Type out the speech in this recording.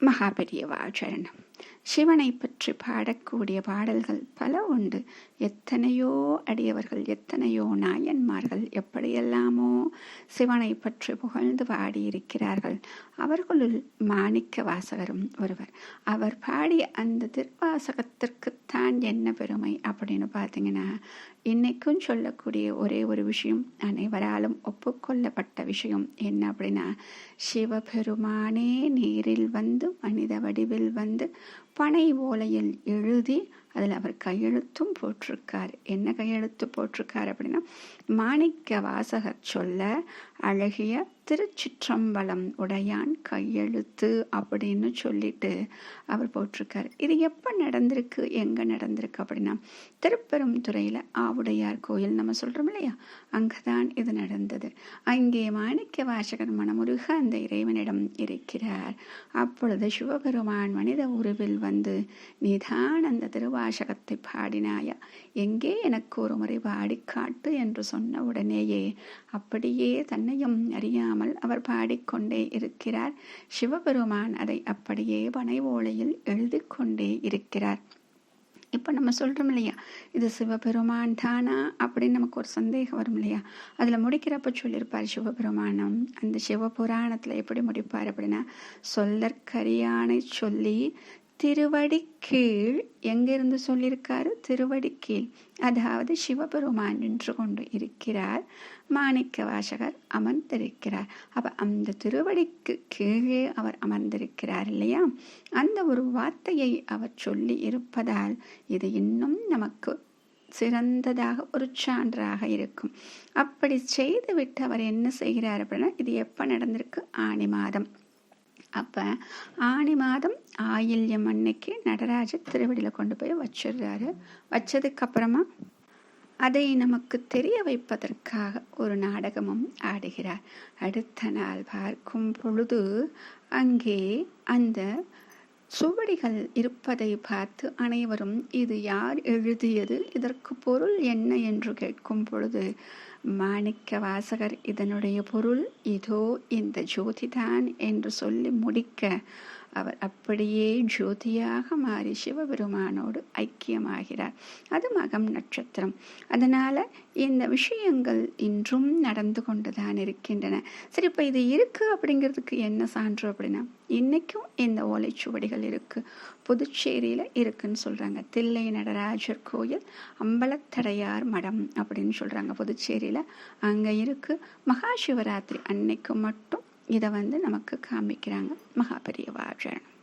மகாபெரியவா சரணம் சிவனை பற்றி பாடக்கூடிய பாடல்கள் பல உண்டு. எத்தனையோ அடியவர்கள் எத்தனையோ நாயன்மார்கள் எப்படியெல்லாமோ சிவனை பற்றி புகழ்ந்து பாடியிருக்கிறார்கள். அவர்களுள் மாணிக்க வாசகரும் ஒருவர். அவர் பாடிய அந்த திருவாசகத்திற்குத்தான் என்ன பெருமை அப்படின்னு பார்த்தீங்கன்னா இன்னைக்கும் சொல்லக்கூடிய ஒரே ஒரு விஷயம் அனைவராலும் ஒப்புக்கொள்ளப்பட்ட விஷயம் என்ன அப்படின்னா சிவபெருமானே நேரில் வந்து மனித வடிவில் வந்து பனை ஓலையில் எழுதி அதில் அவர் கையெழுத்தும் போட்டிருக்கார். என்ன கையெழுத்து போட்டிருக்கார் அப்படின்னா மாணிக்க வாசகர் சொல்ல அழகிய திருச்சிற்றம்பலம் உடையான் கையெழுத்து அப்படின்னு சொல்லிட்டு அவர் போட்டிருக்கார். இது எப்போ நடந்திருக்கு எங்கே நடந்திருக்கு அப்படின்னா திருப்பெரும் துறையில் ஆவுடையார் கோயில் நம்ம சொல்கிறோம் இல்லையா? அங்கே தான் இது நடந்தது. அங்கே மாணிக்க வாசகர் மனமுருக அந்த இறைவனிடம் இருக்கிறார். அப்பொழுது சிவபெருமான் மனித உருவில் வந்து நிதான் அந்த திருவாசகத்தை பாடினாயா? எங்கே எனக்கு ஒரு முறை பாடிக்காட்டு என்று சொன்ன உடனேயே அப்படியே தன்னையும் அறியாமல் அவர் பாடிக்கொண்டே இருக்கிறார். சிவபெருமான் அதை அப்படியே பனைவோலையில் எழுதி கொண்டே இருக்கிறார். இப்போ நம்ம சொல்கிறோம் இல்லையா? இது சிவபெருமான் தானா? அப்படின்னு நமக்கு ஒரு சந்தேகம் வரும் இல்லையா? அதில் முடிக்கிறப்ப சொல்லியிருப்பார் சிவபெருமானம் அந்த சிவபுராணத்தில் எப்படி முடிப்பார் அப்படின்னா சொல்லற்கரியானை சொல்லி திருவடி கீழ் எங்கிருந்து சொல்லியிருக்காரு? திருவடி கீழ் அதாவது சிவபெருமான் நின்று கொண்டு இருக்கிறார். மாணிக்க வாசகர் அமர்ந்திருக்கிறார். அப்ப அந்த திருவடிக்கு கீழே அவர் அமர்ந்திருக்கிறார் இல்லையா? அந்த ஒரு வார்த்தையை அவர் சொல்லி இருப்பதால் இது இன்னும் நமக்கு சிறந்ததாக ஒரு சான்றாக இருக்கும். அப்படி செய்துவிட்டு அவர் என்ன செய்கிறார் அப்படின்னா இது எப்போ நடந்திருக்கு? ஆணி மாதம். அப்போ ஆணி மாதம் ஆயில்யம் அன்னைக்கு நடராஜர் திருவடியில் கொண்டு போய் வச்சிடுறாரு. வச்சதுக்கு அப்புறமா அதை நமக்கு தெரிய வைப்பதற்காக ஒரு நாடகமும் ஆடுகிறார். அடுத்த நாள் பார்க்கும் பொழுது அங்கே அந்த சுவடிகள் இருப்பதை பார்த்து அனைவரும் இது யார் எழுதியது? இதற்கு பொருள் என்ன? என்று கேட்கும் பொழுது மாணிக்க வாசகர் இதனுடைய பொருள் இதோ இந்த ஜோதிதான் என்று சொல்லி முடிக்க அவர் அப்படியே ஜோதியாக மாறி சிவபெருமானோடு ஐக்கியமாகிறார். அது மகம் நட்சத்திரம். அதனால இந்த விஷயங்கள் இன்றும் நடந்து கொண்டுதான் இருக்கின்றன. சரி இப்போ இது இருக்கு அப்படிங்கிறதுக்கு என்ன சான்று அப்படின்னா இன்னைக்கும் இந்த ஓலைச்சுவடிகள் இருக்கு. புதுச்சேரியில் இருக்குன்னு சொல்கிறாங்க தில்லை நடராஜர் கோயில் அம்பலத்தடையார் மடம் அப்படின்னு சொல்கிறாங்க புதுச்சேரியில். அங்கே இருக்குது மகா சிவராத்திரி அன்னைக்கு மட்டும் இதை வந்து நமக்கு காமிக்கிறாங்க மகாபெரியவா சரணம்